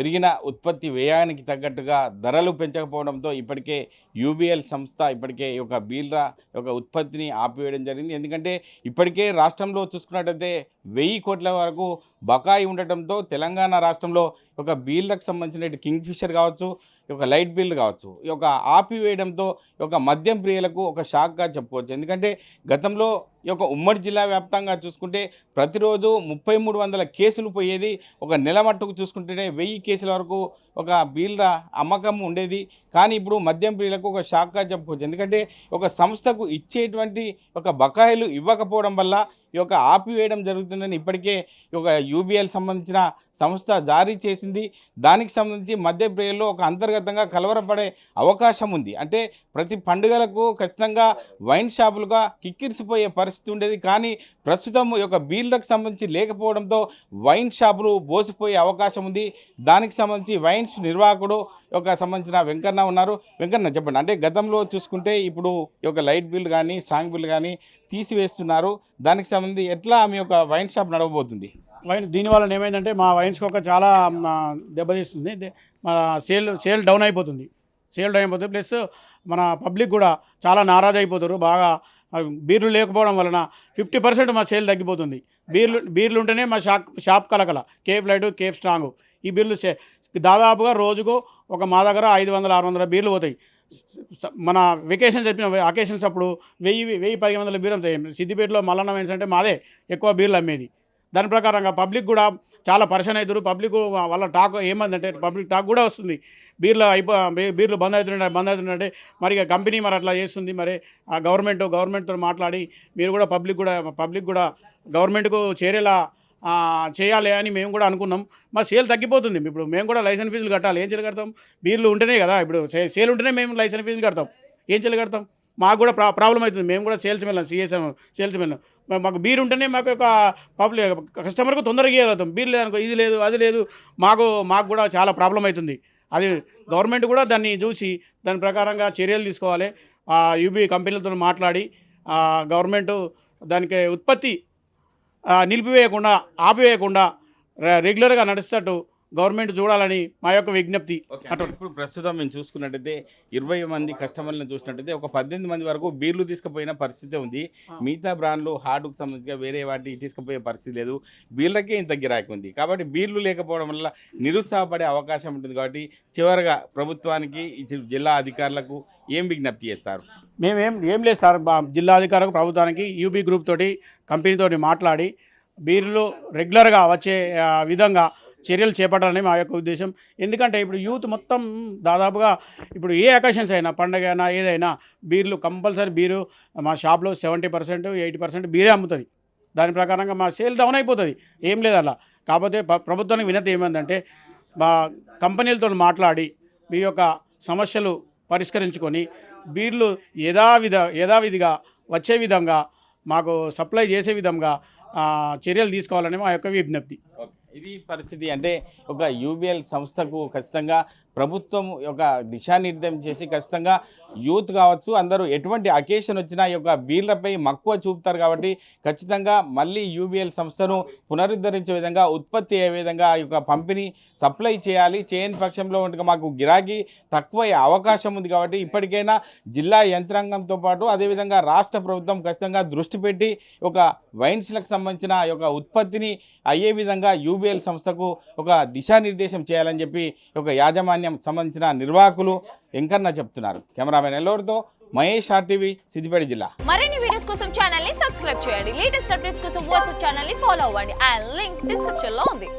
పెరిగిన ఉత్పత్తి వ్యయానికి తగ్గట్టుగా ధరలు పెంచకపోవడంతో ఇప్పటికే యూబీఎల్ సంస్థ ఇప్పటికే ఒక బీల్రా యొక్క ఉత్పత్తిని ఆపివేయడం జరిగింది. ఎందుకంటే ఇప్పటికే రాష్ట్రంలో చూసుకున్నట్టయితే వెయ్యి కోట్ల వరకు బకాయి ఉండటంతో తెలంగాణ రాష్ట్రంలో ఒక బీళ్ళకు సంబంధించిన కింగ్ ఫిషర్ కావచ్చు ఒక లైట్ బీళ్ళు కావచ్చు ఈ యొక్క ఆపివేయడంతో ఒక మద్యం ప్రియులకు ఒక షాక్గా చెప్పుకోవచ్చు. ఎందుకంటే గతంలో ఈ యొక్క ఉమ్మడి జిల్లా వ్యాప్తంగా చూసుకుంటే ప్రతిరోజు ముప్పై మూడు వందల కేసులు పోయేది ఒక నెల మట్టుకు చూసుకుంటేనే వెయ్యి కేసుల వరకు ఒక బీళ్ళ అమ్మకం ఉండేది. కానీ ఇప్పుడు మద్యం ప్రియులకు ఒక షాక్గా చెప్పుకోవచ్చు. ఎందుకంటే ఒక సంస్థకు ఇచ్చేటువంటి ఒక బకాయిలు ఇవ్వకపోవడం వల్ల ఈ యొక్క ఆపివేయడం జరుగుతుందని ఇప్పటికే ఒక యూబీఎల్ సంబంధించిన సంస్థ జారీ చేసింది. దానికి సంబంధించి మధ్య ప్రియుల్లో ఒక అంతర్గతంగా కలవరపడే అవకాశం ఉంది. అంటే ప్రతి పండుగలకు ఖచ్చితంగా వైన్ షాపులుగా కిక్కిరిసిపోయే పరిస్థితి ఉండేది. కానీ ప్రస్తుతం ఈ యొక్క బీల్లకు సంబంధించి లేకపోవడంతో వైన్ షాపులు బోసిపోయే అవకాశం ఉంది. దానికి సంబంధించి వైన్స్ నిర్వాహకుడు యొక్క సంబంధించిన వెంకన్న ఉన్నారు? వెంకన్న చెప్పండి. అంటే గతంలో చూసుకుంటే ఇప్పుడు ఈ యొక్క లైట్ బిల్ కానీ స్ట్రాంగ్ బిల్ కానీ తీసివేస్తున్నారు. దానికి సంబంధించి ఎట్లా మీ యొక్క వైన్ షాప్ నడవబోతుంది? వైన్ దీనివల్ల ఏమైందంటే మా వైన్స్ ఒక చాలా దెబ్బతీస్తుంది. మన సేల్ సేల్ డౌన్ అయిపోతుంది. సేల్ డౌన్ అయిపోతుంది. ప్లస్ మన పబ్లిక్ కూడా చాలా నారాజ్ అయిపోతారు. బాగా బీర్లు లేకపోవడం వలన ఫిఫ్టీ పర్సెంట్ మా సేల్ తగ్గిపోతుంది. బీర్లు బీర్లు ఉంటేనే మా షాప్ షాప్ కలకల. KF light KF strong. ఈ బీర్లు దాదాపుగా రోజుకు ఒక మా దగ్గర ఐదు వందల ఆరు వందల బీర్లు పోతాయి. మన వెకేషన్ చెప్పిన అకేషన్స్ అప్పుడు వెయ్యి వెయ్యి పదిహేను వందల బీర్లు అవుతాయి సిద్దిపేటలో మల్లన్న ఏంటంటే అంటే మాదే ఎక్కువ బీర్లు అమ్మేది. దాని ప్రకారంగా పబ్లిక్ కూడా చాలా పరిశన్ అవుతారు పబ్లిక్ వాళ్ళ టాక్ ఏమందంటే పబ్లిక్ టాక్ కూడా వస్తుంది. బీర్లు అయిపో బీర్లు బంద్ అవుతున్నాయి బంద్ అవుతున్నాయంటే మరి కంపెనీ మరి అట్లా చేస్తుంది. మరి ఆ గవర్నమెంట్ గవర్నమెంట్తో మాట్లాడి మీరు కూడా పబ్లిక్ కూడా పబ్లిక్ కూడా గవర్నమెంట్కు చేరేలా చేయాలి అని మేము కూడా అనుకున్నాం. మా సేల్ తగ్గిపోతుంది. ఇప్పుడు మేము కూడా లైసెన్స్ ఫీజులు కట్టాలి. ఏం చేయాలి కడతాం? బీర్లు ఉంటేనే కదా. ఇప్పుడు సే- సేల్ ఉంటేనే మేము లైసెన్స్ ఫీజులు కడతాం. ఏం చేయాలి కడతాం? మాకు కూడా ప్రా ప్రాబ్లం అవుతుంది మేము కూడా సేల్స్ వెళ్ళాం సిఎస్ఎం సేల్స్ వెళ్ళాం మాకు బీర్ ఉంటేనే మాకు ఒక పబ్లిక్ కస్టమర్కు తొందరగా ఇవ్వగలుగుతాం బీర్ లేదనుకో ఇది లేదు అది లేదు మాకు మాకు కూడా చాలా ప్రాబ్లం అవుతుంది. అది గవర్నమెంట్ కూడా దాన్ని చూసి దాని ప్రకారంగా చర్యలు తీసుకోవాలి. యూబీ కంపెనీలతో మాట్లాడి గవర్నమెంట్ దానికి ఉత్పత్తి నిలిపివేయకుండా ఆపివేయకుండా రెగ్యులర్గా నడుస్తట్టు గవర్నమెంట్ చూడాలని మా యొక్క విజ్ఞప్తి అంటే ఇప్పుడు ప్రస్తుతం మేము చూసుకున్నట్టయితే ఇరవై మంది కస్టమర్లను చూసినట్టయితే ఒక పద్దెనిమిది మంది వరకు బీర్లు తీసుకుపోయిన పరిస్థితి ఉంది. మిగతా బ్రాండ్లు హార్డ్కు సంబంధించిన వేరే వాటి తీసుకుపోయే పరిస్థితి లేదు. బీర్లకే ఇంత గిరాకీ ఉంది. కాబట్టి బీర్లు లేకపోవడం వల్ల నిరుత్సాహపడే అవకాశం ఉంటుంది కాబట్టి చివరగా ప్రభుత్వానికి జిల్లా అధికారులకు ఏం విజ్ఞప్తి చేస్తారు? మేమేం ఏం లేదు సార్. మా జిల్లా అధికారులకు ప్రభుత్వానికి యూబీ గ్రూప్ తోటి కంపెనీతోటి మాట్లాడి బీర్లు రెగ్యులర్గా వచ్చే విధంగా చర్యలు చేపట్టాలని మా యొక్క ఉద్దేశం. ఎందుకంటే ఇప్పుడు యూత్ మొత్తం దాదాపుగా ఇప్పుడు ఏ అకేషన్స్ అయినా పండగ అయినా ఏదైనా బీర్లు కంపల్సరీ బీరు మా షాప్లో సెవెంటీ పర్సెంట్ ఎయిటీ పర్సెంట్ బీరే అమ్ముతుంది. దాని ప్రకారంగా మా సేల్ డౌన్ అయిపోతుంది. ఏం లేదు అలా. కాకపోతే ప్రభుత్వానికి వినతి ఏమైందంటే మా కంపెనీలతో మాట్లాడి మీ యొక్క సమస్యలు పరిష్కరించుకొని బీర్లు యథావిధ యథావిధిగా వచ్చే విధంగా మాకు సప్లై చేసే విధంగా చర్యలు తీసుకోవాలని మా యొక్క విజ్ఞప్తి. ఇది పరిస్థితి. అంటే ఒక యూబీఎల్ సంస్థకు ఖచ్చితంగా ప్రభుత్వం ఒక దిశానిర్దేశం చేసి ఖచ్చితంగా యూత్ కావచ్చు అందరూ ఎటువంటి అకేషన్ వచ్చినా ఈ యొక్క వీళ్ళపై మక్కువ చూపుతారు కాబట్టి ఖచ్చితంగా మళ్ళీ యూబీఎల్ సంస్థను పునరుద్ధరించే విధంగా ఉత్పత్తి అయ్యే విధంగా ఈ యొక్క పంపిణీ సప్లై చేయాలి. చేయని పక్షంలో ఉంటే మాకు గిరాకీ తక్కువ అయ్యే అవకాశం ఉంది కాబట్టి ఇప్పటికైనా జిల్లా యంత్రాంగంతో పాటు అదేవిధంగా రాష్ట్ర ప్రభుత్వం ఖచ్చితంగా దృష్టి పెట్టి ఒక వైన్స్లకు సంబంధించిన ఈ యొక్క ఉత్పత్తిని అయ్యే విధంగా యూబీఎల్ సంస్థకు ఒక దిశానిర్దేశం చేయాలని చెప్పి ఒక యాజమాన్యం సంబంధించిన నిర్వాహకులు ఎంకన్నా చెప్తున్నారు. కెమెరామెన్ ఎల్లోడితో మహేష్ ఆర్టీవీ సిద్దిపేట జిల్లా. మరిన్ని వీడియోస్ కోసం ఛానల్ని సబ్స్క్రైబ్ చేయండి. లేటెస్ట్ అప్డేట్స్ కోసం వాట్సాప్ ఛానల్ని ఫాలో అవ్వండి. అండ్ లింక్ డిస్క్రిప్షన్లో ఉంది.